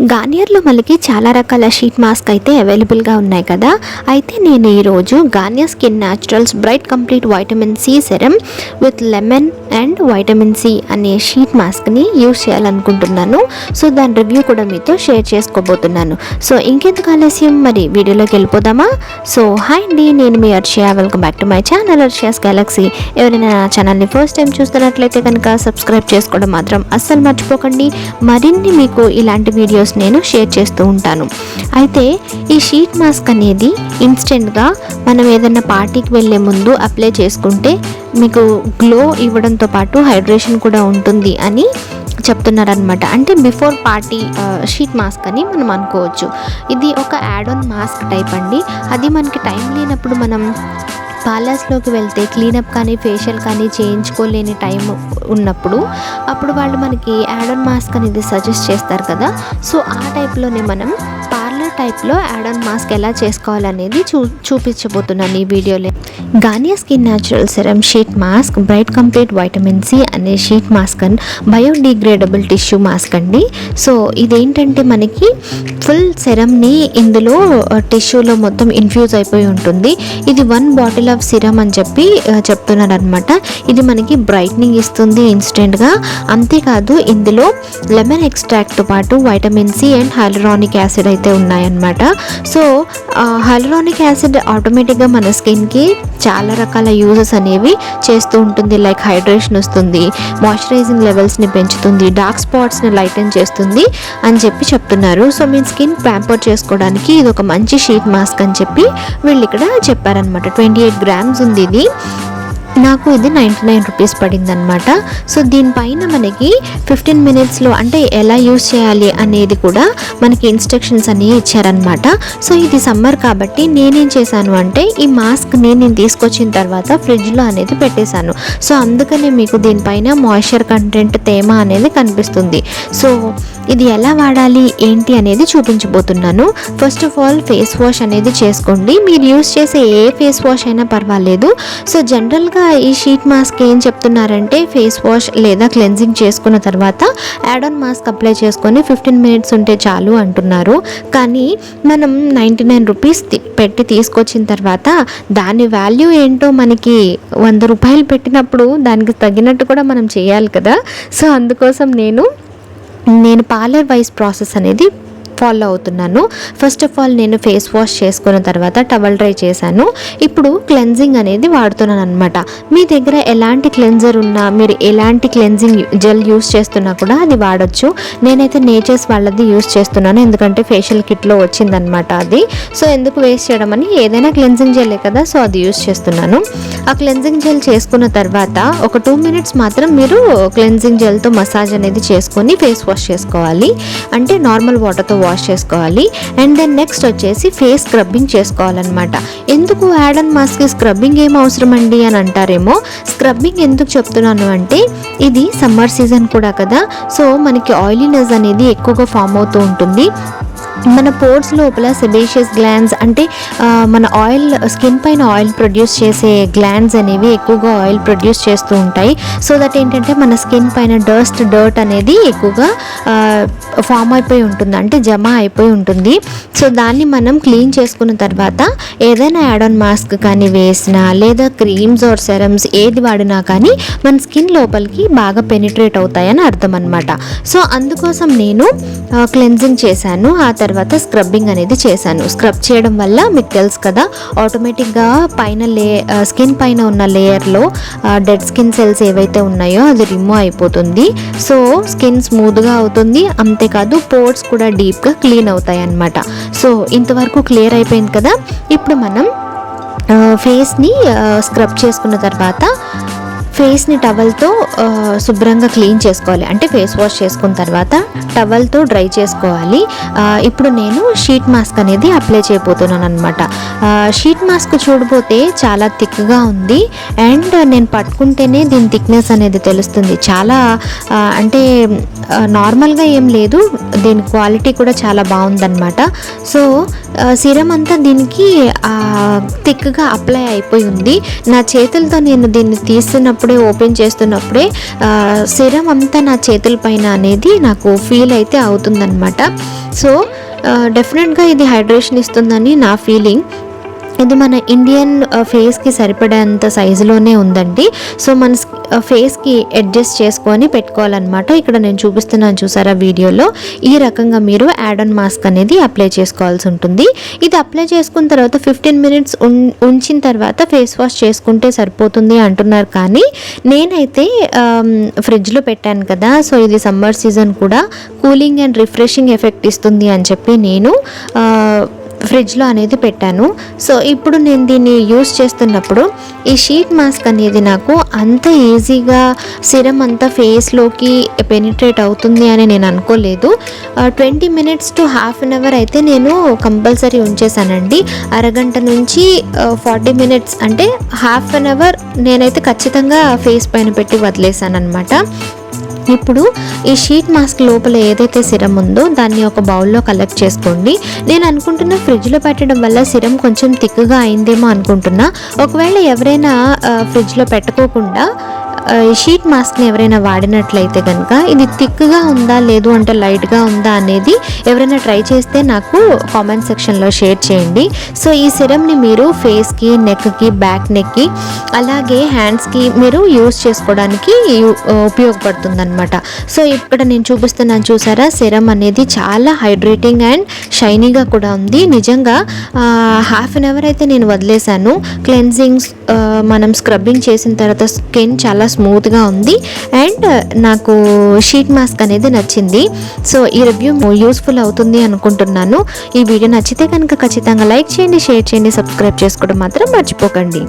గార్నియర్లో మనకి చాలా రకాల షీట్ మాస్క్ అయితే అవైలబుల్గా ఉన్నాయి కదా. అయితే నేను ఈరోజు Garnier skin naturals bright complete vitamin C serum with lemon and vitamin C అనే షీట్ మాస్క్ని యూజ్ చేయాలనుకుంటున్నాను. సో దాని రివ్యూ కూడా మీతో షేర్ చేసుకోబోతున్నాను. సో ఇంకెందుకు ఆలస్యం? మరి వీడియోలోకి వెళ్ళిపోదామా? సో హాయ్ అండి నేను మీ Arshiya. Welcome back to my channel Arshiya's galaxy. ఎవరైనా నా ఛానల్ని ఫస్ట్ టైం చూస్తున్నట్లయితే కనుక సబ్స్క్రైబ్ చేసుకోవడం మాత్రం అస్సలు మర్చిపోకండి. మరిన్ని మీకు ఇలాంటి వీడియో వీడియోస్ నేను షేర్ చేస్తూ ఉంటాను. అయితే ఈ షీట్ మాస్క్ అనేది ఇన్స్టెంట్గా మనం ఏదైనా పార్టీకి వెళ్ళే ముందు అప్లై చేసుకుంటే మీకు గ్లో ఇవ్వడంతో పాటు హైడ్రేషన్ కూడా ఉంటుంది అని చెప్తున్నారనమాట అంటే బిఫోర్ పార్టీ షీట్ మాస్క్ అని మనం అనుకోవచ్చు. ఇది ఒక యాడ్ ఆన్ మాస్క్ టైప్ అండి. అది మనకి టైం లేనప్పుడు మనం పార్లర్స్లోకి వెళ్తే క్లీనప్ కానీ ఫేషియల్ కానీ చేయించుకోలేని టైం ఉన్నప్పుడు అప్పుడు వాళ్ళు మనకి యాడన్ మాస్క్ అనేది సజెస్ట్ చేస్తారు కదా. సో ఆ టైప్లోనే మనం పార్లర్ టైప్లో యాడన్ మాస్క్ ఎలా చేసుకోవాలనేది చూ చూపించబోతున్నాను ఈ వీడియోలో. Garnier skin natural serum sheet mask bright complete vitamin C అనే sheet mask and biodegradable tissue mask అండి. సో ఇదేంటంటే మనకి ఫుల్ సెరమ్ని ఇందులో టిష్యూలో మొత్తం ఇన్ఫ్యూజ్ అయిపోయి ఉంటుంది. ఇది వన్ బాటిల్ ఆఫ్ సిరమ్ అని చెప్పి చెప్తున్నారు అనమాట ఇది మనకి బ్రైట్నింగ్ ఇస్తుంది ఇన్స్టెంట్గా అంతేకాదు ఇందులో లెమన్ ఎక్స్ట్రాక్ట్తో పాటు vitamin C and hyaluronic acid అయితే ఉన్నాయన్నమాట. సో హైలరానిక్ యాసిడ్ ఆటోమేటిక్గా మన స్కిన్కి చాలా రకాల యూజెస్ అనేవి చేస్తూ ఉంటుంది. లైక్ హైడ్రేషన్ వస్తుంది మాయిశ్చరైజింగ్ లెవెల్స్ని పెంచుతుంది డార్క్ స్పాట్స్ని లైటన్ చేస్తుంది అని చెప్పి చెప్తున్నారు. సో మీ స్కిన్ ప్యాంపర్ చేసుకోవడానికి ఇది ఒక మంచి షీట్ మాస్క్ అని చెప్పి వీళ్ళు ఇక్కడ చెప్పారనమాట ట్వంటీ ఎయిట్ గ్రామ్స్ ఉంది ఇది. నాకు ఇది నైంటీ నైన్ రూపీస్ పడిందనమాట సో దీనిపైన మనకి ఫిఫ్టీన్ మినిట్స్లో అంటే ఎలా యూస్ చేయాలి అనేది కూడా మనకి ఇన్స్ట్రక్షన్స్ అనేవి ఇచ్చారనమాట సో ఇది సమ్మర్ కాబట్టి నేనేం చేశాను అంటే ఈ మాస్క్ని నేను తీసుకొచ్చిన తర్వాత ఫ్రిడ్జ్లో అనేది పెట్టేశాను. సో అందుకనే మీకు దీనిపైన మాయిశ్చర్ కంటెంట్ తేమ అనేది కనిపిస్తుంది. సో ఇది ఎలా వాడాలి ఏంటి అనేది చూపించబోతున్నాను. First of all face wash అనేది చేసుకోండి. మీరు యూస్ చేసే ఏ ఫేస్ వాష్ అయినా పర్వాలేదు. సో జనరల్గా ఈ షీట్ మాస్క్ ఏం చెప్తున్నారంటే ఫేస్ వాష్ లేదా క్లెన్జింగ్ చేసుకున్న తర్వాత యాడ్ ఆన్ మాస్క్ అప్లై చేసుకొని ఫిఫ్టీన్ మినిట్స్ ఉంటే చాలు అంటున్నారు. కానీ మనం నైంటీ నైన్ రూపీస్ పెట్టి తీసుకొచ్చిన తర్వాత దాని వాల్యూ ఏంటో మనకి వంద రూపాయలు పెట్టినప్పుడు దానికి తగినట్టు కూడా మనం చేయాలి కదా. సో అందుకోసం నేను నేను పార్లర్ వైజ్ ప్రాసెస్ అనేది ఫాలో అవుతున్నాను. ఫస్ట్ ఆఫ్ ఆల్ నేను ఫేస్ వాష్ చేసుకున్న తర్వాత టవల్ డ్రై చేశాను. ఇప్పుడు క్లెన్జింగ్ అనేది వాడుతున్నాను అనమాట మీ దగ్గర ఎలాంటి క్లెన్జర్ ఉన్నా మీరు ఎలాంటి క్లెన్జింగ్ జెల్ యూస్ చేస్తున్నా కూడా అది వాడచ్చు. నేనైతే నేచర్స్ వాళ్ళది యూస్ చేస్తున్నాను. ఎందుకంటే ఫేషియల్ కిట్లో వచ్చిందనమాట అది. సో ఎందుకు వేస్ట్ చేయడం అని ఏదైనా క్లెన్జింగ్ జెల్లే కదా సో అది యూస్ చేస్తున్నాను. ఆ క్లెన్జింగ్ జెల్ చేసుకున్న తర్వాత ఒక టూ మినిట్స్ మాత్రం మీరు క్లెన్జింగ్ జెల్తో మసాజ్ అనేది చేసుకొని ఫేస్ వాష్ చేసుకోవాలి. అంటే నార్మల్ వాటర్తో వాష్ చేసుకోవాలి. అండ్ దెన్ నెక్స్ట్ వచ్చేసి ఫేస్ స్క్రబ్బింగ్ చేసుకోవాలన్నమాట. ఎందుకు యాడ్ అండ్ మాస్క్ స్క్రబ్బింగ్ ఏం అవసరం అండి అని అంటారేమో? స్క్రబ్బింగ్ ఎందుకు చెప్తున్నాను అంటే ఇది సమ్మర్ సీజన్ కూడా కదా. సో మనకి ఆయిలీనెస్ అనేది ఎక్కువగా ఫామ్ అవుతూ ఉంటుంది. మన పోర్ట్స్ లోపల సెబేషియస్ గ్లాండ్స్ అంటే మన ఆయిల్ స్కిన్ పైన ఆయిల్ ప్రొడ్యూస్ చేసే గ్లాండ్స్ అనేవి ఎక్కువగా ఆయిల్ ప్రొడ్యూస్ చేస్తూ ఉంటాయి. సో దట్ ఏంటంటే మన స్కిన్ పైన డస్ట్ డర్ట్ అనేది ఎక్కువగా ఫామ్ అయిపోయి ఉంటుంది. అంటే జమ అయిపోయి ఉంటుంది. సో దాన్ని మనం క్లీన్ చేసుకున్న తర్వాత ఏదైనా యాడోన్ మాస్క్ కానీ వేసినా లేదా క్రీమ్స్ ఆర్ సెరమ్స్ ఏది వాడినా కానీ మన స్కిన్ లోపలికి బాగా పెనిట్రేట్ అవుతాయని అర్థం అనమాట సో అందుకోసం నేను క్లెన్జింగ్ చేశాను. ఆ తర్వాత తర్వాత స్క్రబ్బింగ్ అనేది చేశాను. స్క్రబ్ చేయడం వల్ల మీకు తెలుసు కదా ఆటోమేటిక్గా పైన లే స్కిన్ పైన ఉన్న లేయర్లో డెడ్ స్కిన్ సెల్స్ ఏవైతే ఉన్నాయో అది రిమూవ్ అయిపోతుంది. సో స్కిన్ స్మూత్గా అవుతుంది. అంతేకాదు పోర్ట్స్ కూడా డీప్గా క్లీన్ అవుతాయి అన్నమాట సో ఇంతవరకు క్లియర్ అయిపోయింది కదా. ఇప్పుడు మనం ఫేస్ని స్క్రబ్ చేసుకున్న తర్వాత ఫేస్ని టవల్తో శుభ్రంగా క్లీన్ చేసుకోవాలి. అంటే ఫేస్ వాష్ చేసుకున్న తర్వాత టవల్తో డ్రై చేసుకోవాలి. ఇప్పుడు నేను షీట్ మాస్క్ అనేది అప్లై చేయబోతున్నాను అనమాట షీట్ మాస్క్ చూడబోతే చాలా థిక్గా ఉంది. అండ్ నేను పట్టుకుంటేనే దీని థిక్నెస్ అనేది తెలుస్తుంది. చాలా అంటే నార్మల్గా ఏం లేదు. దీని క్వాలిటీ కూడా చాలా బాగుందన్నమాట. సో సిరం అంతా దీనికి థిక్గా అప్లై అయిపోయి ఉంది. నా చేతులతో నేను దీన్ని తీస్తున్నప్పుడే ఓపెన్ చేస్తున్నప్పుడే సిరం అంతా నా చేతుల పైన అనేది నాకు ఫీల్ అయితే అవుతుందన్నమాట. సో డెఫినెట్గా ఇది హైడ్రేషన్ ఇస్తుందని నా ఫీలింగ్. ఇది మన ఇండియన్ ఫేస్కి uh, సరిపడేంత సైజులోనే ఉందండి. సో మన ఫేస్కి uh, అడ్జస్ట్ చేసుకొని పెట్టుకోవాలన్నమాట. ఇక్కడ నేను చూపిస్తున్నాను చూసారా వీడియోలో. ఈ రకంగా మీరు యాడ్ ఆన్ మాస్క్ అనేది అప్లై చేసుకోవాల్సి ఉంటుంది. ఇది అప్లై చేసుకున్న తర్వాత ఫిఫ్టీన్ మినిట్స్ ఉంచిన తర్వాత ఫేస్ వాష్ చేసుకుంటే సరిపోతుంది అంటున్నారు. కానీ నేనైతే um, ఫ్రిడ్జ్లో పెట్టాను కదా. సో ఇది సమ్మర్ సీజన్ కూడా కూలింగ్ అండ్ రిఫ్రెషింగ్ ఎఫెక్ట్ ఇస్తుంది అని చెప్పి నేను uh, ఫ్రిడ్జ్లో అనేది పెట్టాను. సో ఇప్పుడు నేను దీన్ని యూస్ చేస్తున్నప్పుడు ఈ షీట్ మాస్క్ అనేది నాకు అంత ఈజీగా సిరం అంతా ఫేస్లోకి పెనిట్రేట్ అవుతుంది అని నేను అనుకోలేదు. Twenty minutes to half an hour అయితే నేను కంపల్సరీ ఉంచేసానండి అరగంట నుంచి ఫార్టీ మినిట్స్ అంటే హాఫ్ అన్ అవర్ నేనైతే ఖచ్చితంగా ఫేస్ పైన పెట్టి వదిలేసాను అనమాట ఇప్పుడు ఈ షీట్ మాస్క్ లోపల ఏదైతే సిరం ఉందో దాన్ని ఒక బౌల్లో కలెక్ట్ చేసుకోండి. నేను అనుకుంటున్న ఫ్రిడ్జ్లో పెట్టడం వల్ల సిరం కొంచెం థిక్గా అయిందేమో అనుకుంటున్నా. ఒకవేళ ఎవరైనా ఫ్రిడ్జ్లో పెట్టుకోకుండా ఈ షీట్ మాస్క్ని ఎవరైనా వాడినట్లయితే కనుక ఇది థిక్గా ఉందా లేదు అంటే లైట్గా ఉందా అనేది ఎవరైనా ట్రై చేస్తే నాకు కామెంట్ సెక్షన్లో షేర్ చేయండి. సో ఈ సిరమ్ని మీరు ఫేస్కి నెక్కి బ్యాక్ నెక్కి అలాగే హ్యాండ్స్కి మీరు యూస్ చేసుకోవడానికి ఉపయోగపడుతుందనమాట సో ఇక్కడ నేను చూపిస్తున్నాను చూసారా సిరం అనేది చాలా హైడ్రేటింగ్ అండ్ షైనీగా కూడా ఉంది. నిజంగా హాఫ్ అన్ అవర్ అయితే నేను వదిలేశాను. క్లెన్జింగ్ మనం స్క్రబ్బింగ్ చేసిన తర్వాత స్కిన్ చాలా స్మూత్గా ఉంది. అండ్ uh, నాకు షీట్ మాస్క్ అనేది నచ్చింది. సో ఈ రివ్యూ యూస్ఫుల్ అవుతుంది అనుకుంటున్నాను. ఈ వీడియో నచ్చితే కనుక ఖచ్చితంగా లైక్ చేయండి షేర్ చేయండి సబ్స్క్రైబ్ చేసుకోవడం మాత్రం మర్చిపోకండి.